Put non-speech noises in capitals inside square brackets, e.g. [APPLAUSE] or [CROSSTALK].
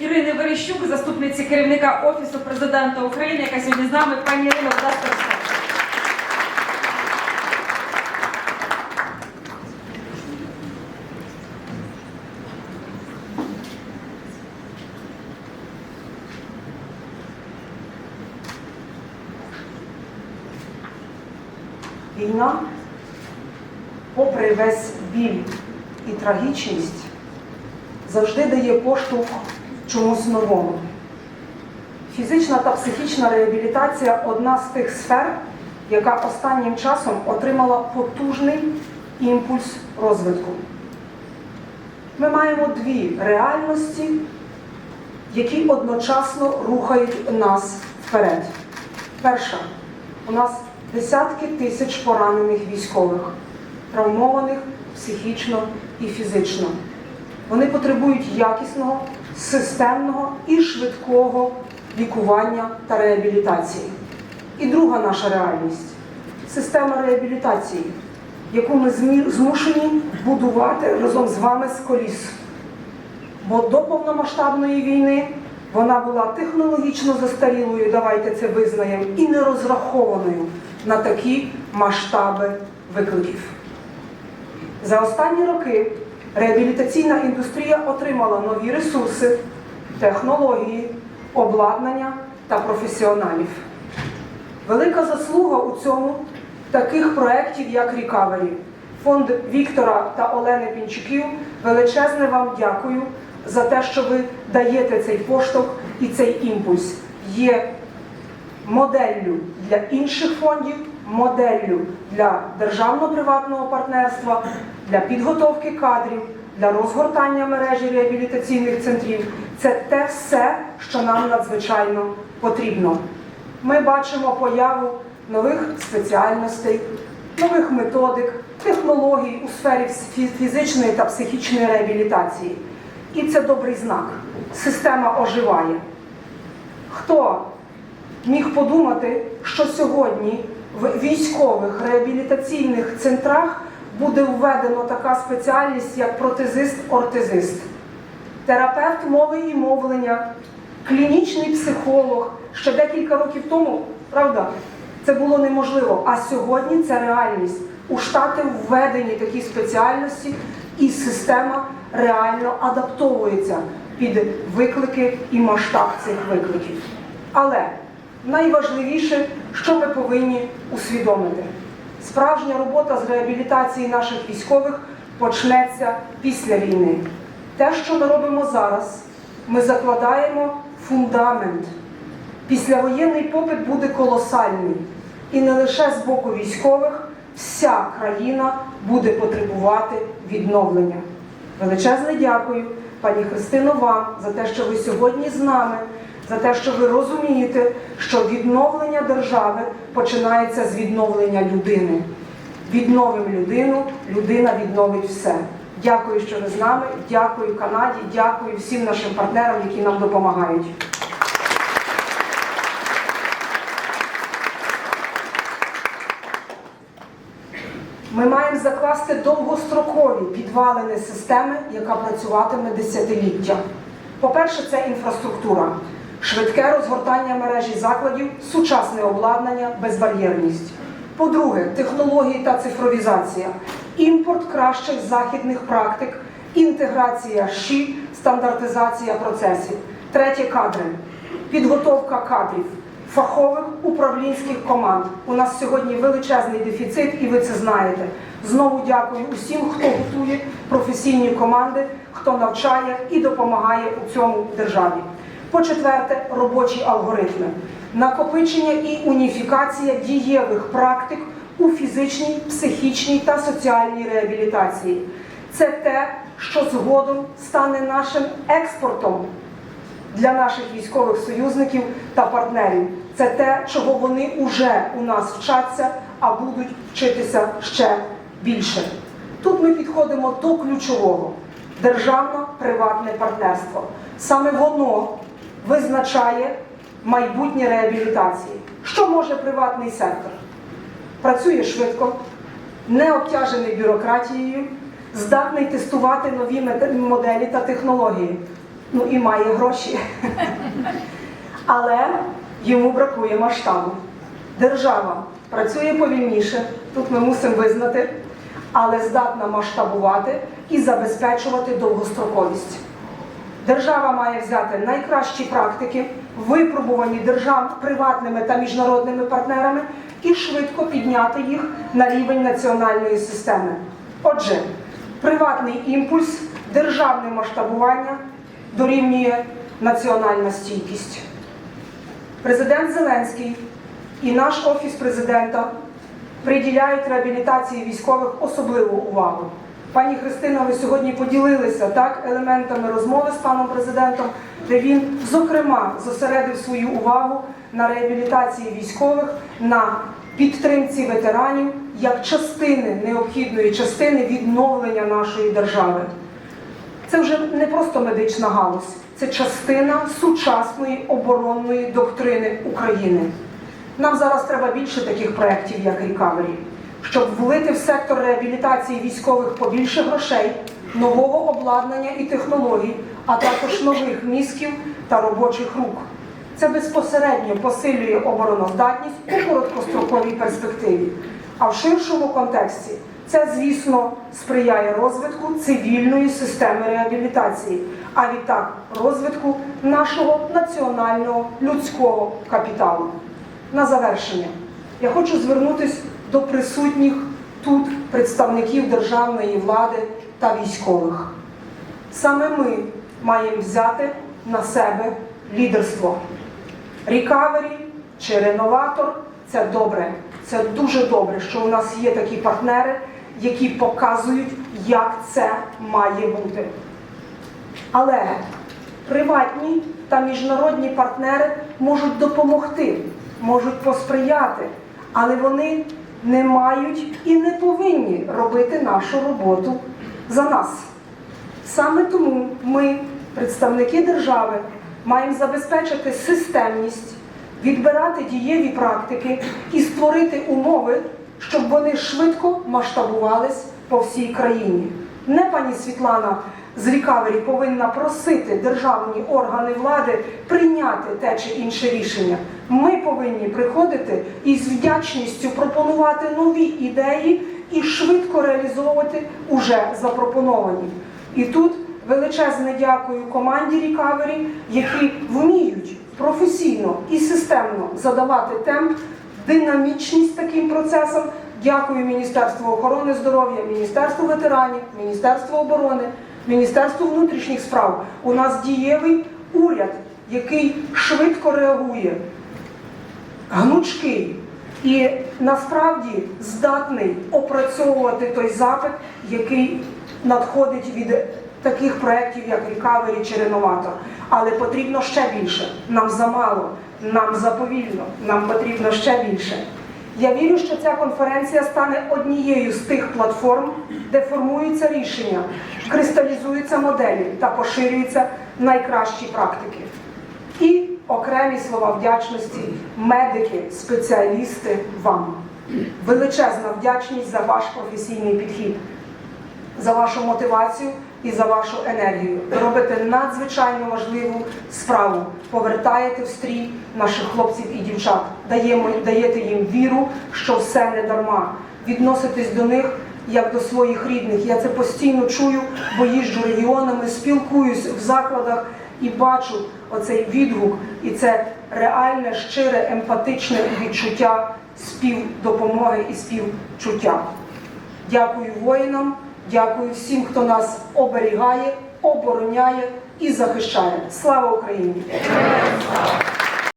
Ірини Верещук, заступниці керівника Офісу президента України, яка сьогодні з нами. Пані Ірино, будь ласка, розкажіть. Війна, попри весь біль і трагічність, завжди дає поштовх чомусь новому. Фізична та психічна реабілітація одна з тих сфер, яка останнім часом отримала потужний імпульс розвитку. Ми маємо дві реальності, які одночасно рухають нас вперед. Перша у нас десятки тисяч поранених військових, травмованих психічно і фізично. Вони потребують якісного, системного і швидкого лікування та реабілітації. І друга наша реальність система реабілітації, яку ми змушені будувати разом з вами з коліс. Бо до повномасштабної війни вона була технологічно застарілою, давайте це визнаємо, і не розрахованою на такі масштаби викликів. За останні роки реабілітаційна індустрія отримала нові ресурси, технології, обладнання та професіоналів. Велика заслуга у цьому таких проєктів, як Рікавері. Фонд Віктора та Олени Пінчуків величезне вам дякую за те, що ви даєте цей поштовх і цей імпульс. Є моделлю для інших фондів, моделлю для державно-приватного партнерства, для підготовки кадрів, для розгортання мережі реабілітаційних центрів. Це те все, що нам надзвичайно потрібно. Ми бачимо появу нових спеціальностей, нових методик, технологій у сфері фізичної та психічної реабілітації. І це добрий знак. Система оживає. Хто міг подумати, що сьогодні в військових реабілітаційних центрах буде введено така спеціальність, як протезист-ортезист, терапевт мови і мовлення, клінічний психолог. Ще декілька років тому, правда, це було неможливо. А сьогодні це реальність. У штати введені такі спеціальності, і система реально адаптовується під виклики і масштаб цих викликів. Але найважливіше, що ми повинні усвідомити, справжня робота з реабілітації наших військових почнеться після війни. Те, що ми робимо зараз, ми закладаємо фундамент. Післявоєнний попит буде колосальний. І не лише з боку військових, вся країна буде потребувати відновлення. Величезне дякую, пані Христино, вам за те, що ви сьогодні з нами, за те, що ви розумієте, що відновлення держави починається з відновлення людини. Відновимо людину, людина відновить все. Дякую, що ви з нами. Дякую Канаді, дякую всім нашим партнерам, які нам допомагають. Ми маємо закласти довгострокові підвалини системи, яка працюватиме десятиліття. По-перше, це інфраструктура, швидке розгортання мережі закладів, сучасне обладнання, безбар'єрність. По-друге, технології та цифровізація, імпорт кращих західних практик, інтеграція ШІ, стандартизація процесів. Третє кадри, підготовка кадрів фахових управлінських команд. У нас сьогодні величезний дефіцит, і ви це знаєте. Знову дякую усім, хто готує професійні команди, хто навчає і допомагає у цьому державі. По-четверте, робочі алгоритми, накопичення і уніфікація дієвих практик у фізичній, психічній та соціальній реабілітації. Це те, що згодом стане нашим експортом для наших військових союзників та партнерів. Це те, чого вони вже у нас вчаться, а будуть вчитися ще більше. Тут ми підходимо до ключового державно-приватне партнерство. Саме воно визначає майбутнє реабілітації. Що може приватний сектор? Працює швидко, не обтяжений бюрократією, здатний тестувати нові моделі та технології. ну і має гроші. [LAUGHS] Але йому бракує масштабу. Держава працює повільніше, тут ми мусимо визнати, але здатна масштабувати і забезпечувати довгостроковість. Держава має взяти найкращі практики, випробувані держав приватними та міжнародними партнерами, і швидко підняти їх на рівень національної системи. Отже, приватний імпульс, державне масштабування дорівнює національна стійкість. Президент Зеленський і наш офіс президента приділяють реабілітації військових особливу увагу. Пані Христина, ви сьогодні поділилися так елементами розмови з паном президентом, де він зокрема зосередив свою увагу на реабілітації військових, на підтримці ветеранів як частини необхідної частини відновлення нашої держави. Це вже не просто медична галузь, це частина сучасної оборонної доктрини України. Нам зараз треба більше таких проєктів, як Recovery, щоб влити в сектор реабілітації військових побільше грошей, нового обладнання і технологій, а також нових мізків та робочих рук. Це безпосередньо посилює обороноздатність у короткостроковій перспективі. А в ширшому контексті це, звісно, сприяє розвитку цивільної системи реабілітації, а відтак розвитку нашого національного людського капіталу. На завершення я хочу звернутися до присутніх тут представників державної влади та військових. Саме ми маємо взяти на себе лідерство. Рікавері чи реноватор це добре. Це дуже добре, що у нас є такі партнери, які показують, як це має бути. Але приватні та міжнародні партнери можуть допомогти, можуть посприяти, але вони не мають і не повинні робити нашу роботу за нас. Саме тому ми, представники держави, маємо забезпечити системність, відбирати дієві практики і створити умови, щоб вони швидко масштабувались по всій країні. Не пані Світлана з Рікавері повинна просити державні органи влади прийняти те чи інше рішення. Ми повинні приходити і з вдячністю пропонувати нові ідеї і швидко реалізовувати уже запропоновані. І тут величезне дякую команді Рікавері, які вміють професійно і системно задавати темп, динамічність таким процесам. Дякую Міністерству охорони здоров'я, Міністерству ветеранів, Міністерству оборони, Міністерству внутрішніх справ. У нас дієвий уряд, який швидко реагує, гнучкий і насправді здатний опрацьовувати той запит, який надходить від таких проєктів, як Recovery чи Реноватор. Але потрібно ще більше. Нам замало, нам заповільно, нам потрібно ще більше. Я вірю, що ця конференція стане однією з тих платформ, де формуються рішення, кристалізуються моделі та поширюються найкращі практики. І окремі слова вдячності, медики, спеціалісти вам. Величезна вдячність за ваш професійний підхід, за вашу мотивацію і за вашу енергію. Ви робите надзвичайно важливу справу. Повертаєте в стрій наших хлопців і дівчат, даємо, даєте їм віру, що все не дарма. Відноситесь до них як до своїх рідних. Я це постійно чую, бо їжджу регіонами, спілкуюсь в закладах і бачу оцей відгук, і це реальне, щире, емпатичне відчуття співдопомоги і співчуття. Дякую воїнам, дякую всім, хто нас оберігає, обороняє і захищає. Слава Україні!